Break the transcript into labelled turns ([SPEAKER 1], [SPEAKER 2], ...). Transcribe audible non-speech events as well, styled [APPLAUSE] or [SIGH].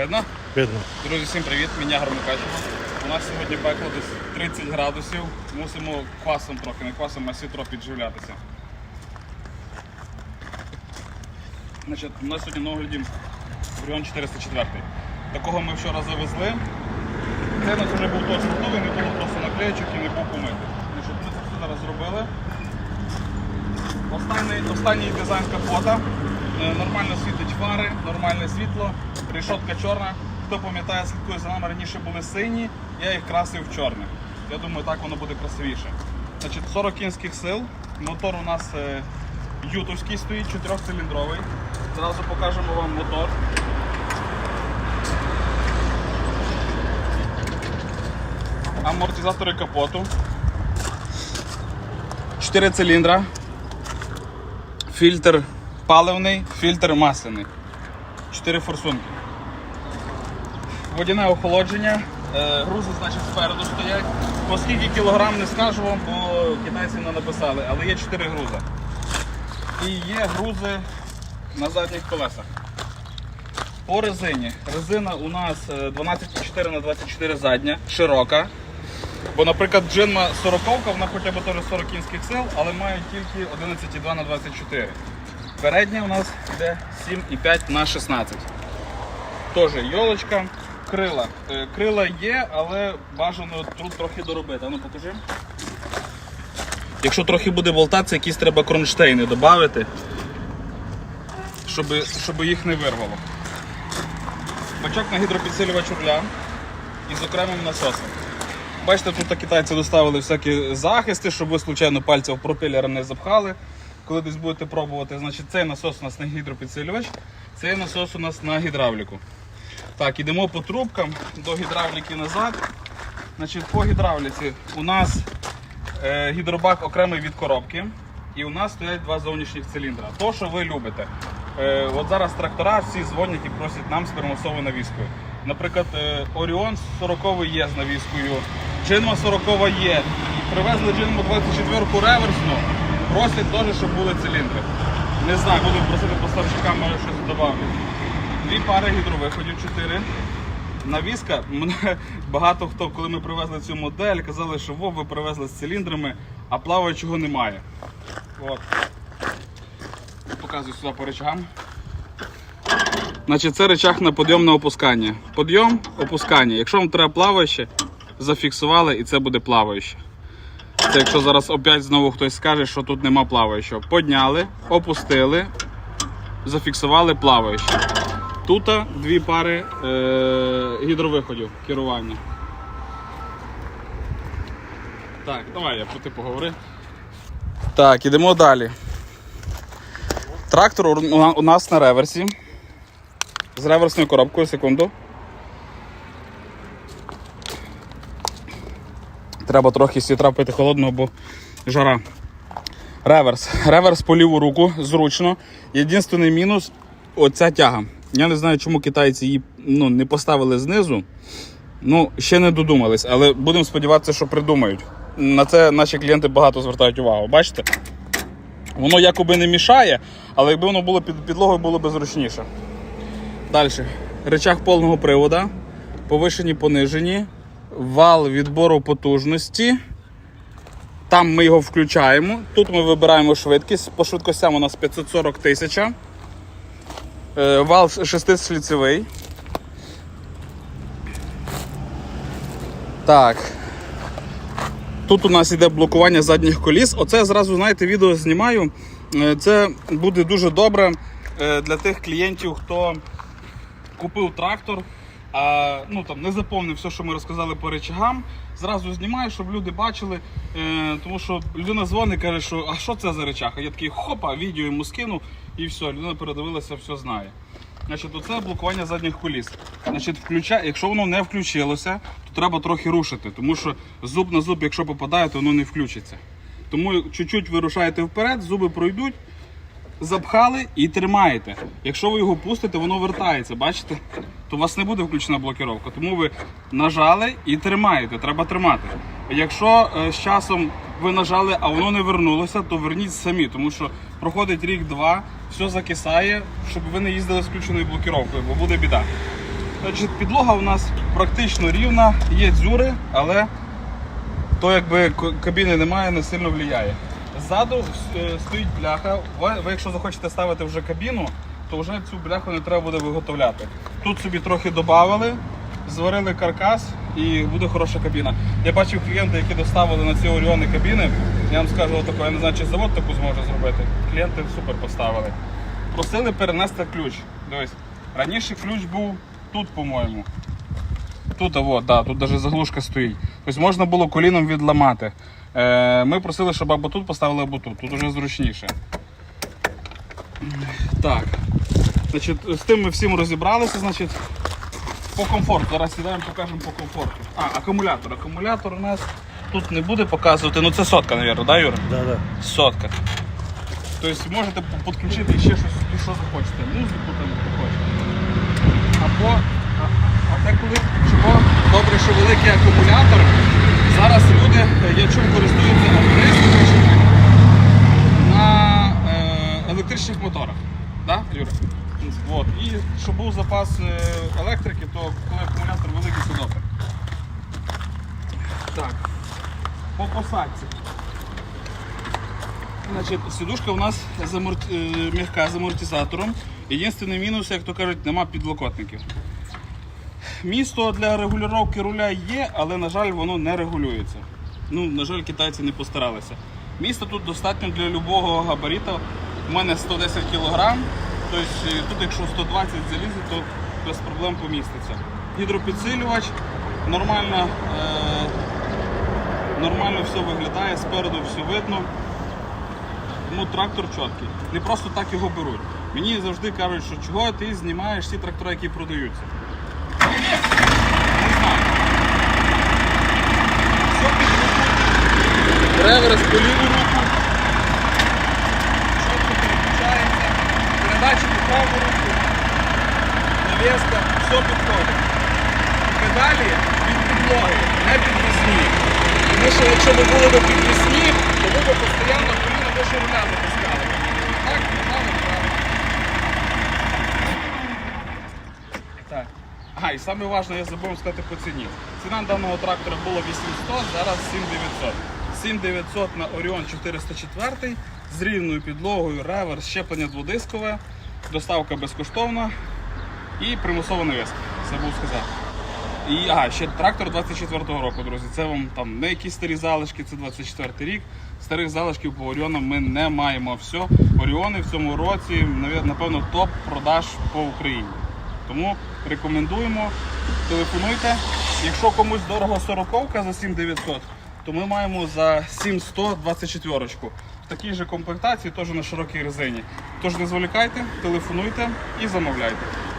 [SPEAKER 1] Видно?
[SPEAKER 2] Видно.
[SPEAKER 1] Друзі, всім привіт, мене Громокачево. У нас сьогодні пекло десь 30 градусів. Мусимо квасом трохи, не квасом, а сітро підживлятися. Значить, у нас сьогодні на огляді Оріон 404. Такого ми вчора завезли. Це у нас вже був точно готовий, не було просто наклеєчок і не був помитий. Значить, ми це все зараз зробили. Останній, останній дизайн капота. Е, Нормально світить фари, нормальне світло, решетка чорна. Хто пам'ятає, слідкує за нами, раніше були сині, я їх красив в чорне. Я думаю, так воно буде красивіше. Значить, 40 кінських сил. Мотор у нас е, ютовський стоїть, 4-циліндровий. Зразу покажемо вам мотор. Амортизатори капоту. 4 циліндра. Фільтр паливний, фільтр масляний. 4 форсунки. Водяне охолодження. Е, Грузи, значить, спереду стоять. По кілограм не скажу вам, бо китайці не написали, але є 4 грузи. І є грузи на задніх колесах. По резині. Резина у нас е, 12,4 на 24 задня, широка. Бо, наприклад, джинма 40 вона хоча б теж 40 кінських сил, але має тільки 11,2 на 24. Передня у нас йде 7,5 на 16. Теж йолочка, крила. Е, Крила є, але бажано тут трохи доробити. Ну покажи. Якщо трохи буде болтатися, якісь треба кронштейни додати, щоб, щоб їх не вирвало. Бачок на гідропідсилювач руля із окремим насосом. Бачите, тут китайці доставили всякі захисти, щоб ви случайно пальця в пропелер не запхали. Коли десь будете пробувати, значить цей насос у нас на гідропідсилювач, цей насос у нас на гідравліку. Так, ідемо по трубкам до гідравліки назад. Значить, По гідравліці у нас е, гідробак окремий від коробки. І у нас стоять два зовнішніх циліндра. То, що ви любите. Е, от зараз трактора всі дзвонять і просять нам з примусовою навіскою. Наприклад, е, Оріон 40 є з навіскою, Джинма 40 є. Привезли Джинму 24 реверсну, просять теж, щоб були циліндри. Не знаю, буду просити поставщика, може щось додати. Дві пари гідровиходів, чотири. Навіска, мене [LAUGHS] багато хто, коли ми привезли цю модель, казали, що Вов, ви привезли з циліндрами, а плаваючого немає. От. Показую сюди по речагам. Значить, це речах на підйом на опускання. Підйом, опускання. Якщо вам треба плаваюче, зафіксували і це буде плаваюче. Це якщо зараз опять знову хтось скаже, що тут нема плаваючого. Подняли, опустили, зафіксували плаваюче. Тут дві пари е- гідровиходів керування. Так, давай я ти поговори. Так, ідемо далі. Трактор у нас на реверсі. З реверсною коробкою, секунду. Треба трохи сітра пити холодного, бо жара. Реверс. Реверс по ліву руку, зручно. Єдиний мінус оця тяга. Я не знаю, чому китайці її ну, не поставили знизу. Ну, ще не додумались, але будемо сподіватися, що придумають. На це наші клієнти багато звертають увагу. Бачите? Воно якоби не мішає, але якби воно було під підлогою, було б зручніше. Далі. Речах повного привода, повишені, понижені, вал відбору потужності. Там ми його включаємо. Тут ми вибираємо швидкість. По швидкостям у нас 540 тисяч. Е, Вал шестисліцевий. Так. Тут у нас йде блокування задніх коліс. Оце зразу, знаєте, відео знімаю. Е, Це буде дуже добре е, для тих клієнтів, хто купив трактор, а ну, там, не заповнив все, що ми розказали по речагам. Зразу знімаю, щоб люди бачили. Е, тому що людина дзвонить каже, що а що це за речах? А я такий хопа, відео йому скину і все. Людина передивилася, все знає. Значить, оце блокування задніх коліс. Значить, включа... Якщо воно не включилося, то треба трохи рушити, тому що зуб на зуб, якщо попадає, то воно не включиться. Тому чуть-чуть ви вперед, зуби пройдуть, запхали і тримаєте. Якщо ви його пустите, воно вертається, бачите? То у вас не буде включена блокировка. Тому ви нажали і тримаєте, треба тримати. Якщо е, з часом ви нажали, а воно не вернулося, то верніть самі, тому що проходить рік-два, все закисає, щоб ви не їздили з включеною блокировкою, бо буде біда. Значить, підлога у нас практично рівна, є дзюри, але то якби кабіни немає, не сильно впливає. Ззаду стоїть бляха. Ви, якщо захочете ставити вже кабіну, то вже цю бляху не треба буде виготовляти. Тут собі трохи додали, зварили каркас і буде хороша кабіна. Я бачив клієнти, які доставили на ці оріони кабіни. Я вам скажу отако, я не знаю, чи завод таку зможе зробити. Клієнти супер поставили. Просили перенести ключ. Дивись, раніше ключ був тут, по-моєму. Тут, вот, да, тут навіть заглушка стоїть. Тобто можна було коліном відламати. Е, ми просили, щоб або тут поставили, або тут. Тут вже зручніше. Так. Значить, з тим ми всім розібралися. Значить, по комфорту. Зараз сідаємо, покажемо по комфорту. А, акумулятор. Акумулятор у нас тут не буде показувати. Ну це сотка, мабуть, да, Юра?
[SPEAKER 2] Да, да.
[SPEAKER 1] Сотка. Тобто можете підключити ще щось, що захочете. Музику там хочете. Або, а, а те коли добре, що великий акумулятор. Зараз люди, е, я чув, користуються оприскувачами на е, електричних моторах. Да? От. І щоб був запас е, електрики, то коли акумулятор великий, це добре. Так. По посадці. Значить, сидушка у нас з е, м'яка з амортизатором. Єдиний мінус, як то кажуть, нема підлокотників. Місто для регулювання руля є, але, на жаль, воно не регулюється. Ну, на жаль, китайці не постаралися. Місто тут достатньо для любого габариту. У мене 110 кг, тобто тут, якщо 120 залізе, то без проблем поміститься. Гідропідсилювач, нормально, е... нормально все виглядає, спереду все видно ну, трактор чіткий. Не просто так його беруть. Мені завжди кажуть, що чого ти знімаєш ті трактори, які продаються. Не знаю. Все під руку. Реверс по ліву руку. Чітко переключається. Передачі по праву руку. Навеска, все підходить. Педалі від підлоги, не підвісні. Тому що якщо б були б підвісні, то ви б постійно коліна вище руля затискали. Так, правильно, правильно. Так. Ага, і саме важливе, я забув сказати по ціні. Ціна даного трактора була 800, зараз 7900. 7900 на Orion 404 з рівною підлогою, реверс, щеплення дводискове, доставка безкоштовна і примусова навіска. Забув сказати. І ага, ще трактор 24-го року, друзі. Це вам там не якісь старі залишки, це 24-й рік. Старих залишків по Оріонам ми не маємо. Все, Оріони в цьому році, напевно, топ продаж по Україні. Тому рекомендуємо, телефонуйте. Якщо комусь дорого 40 за 7900, то ми маємо за 7100 24 В такій же комплектації, теж на широкій резині. Тож не зволікайте, телефонуйте і замовляйте.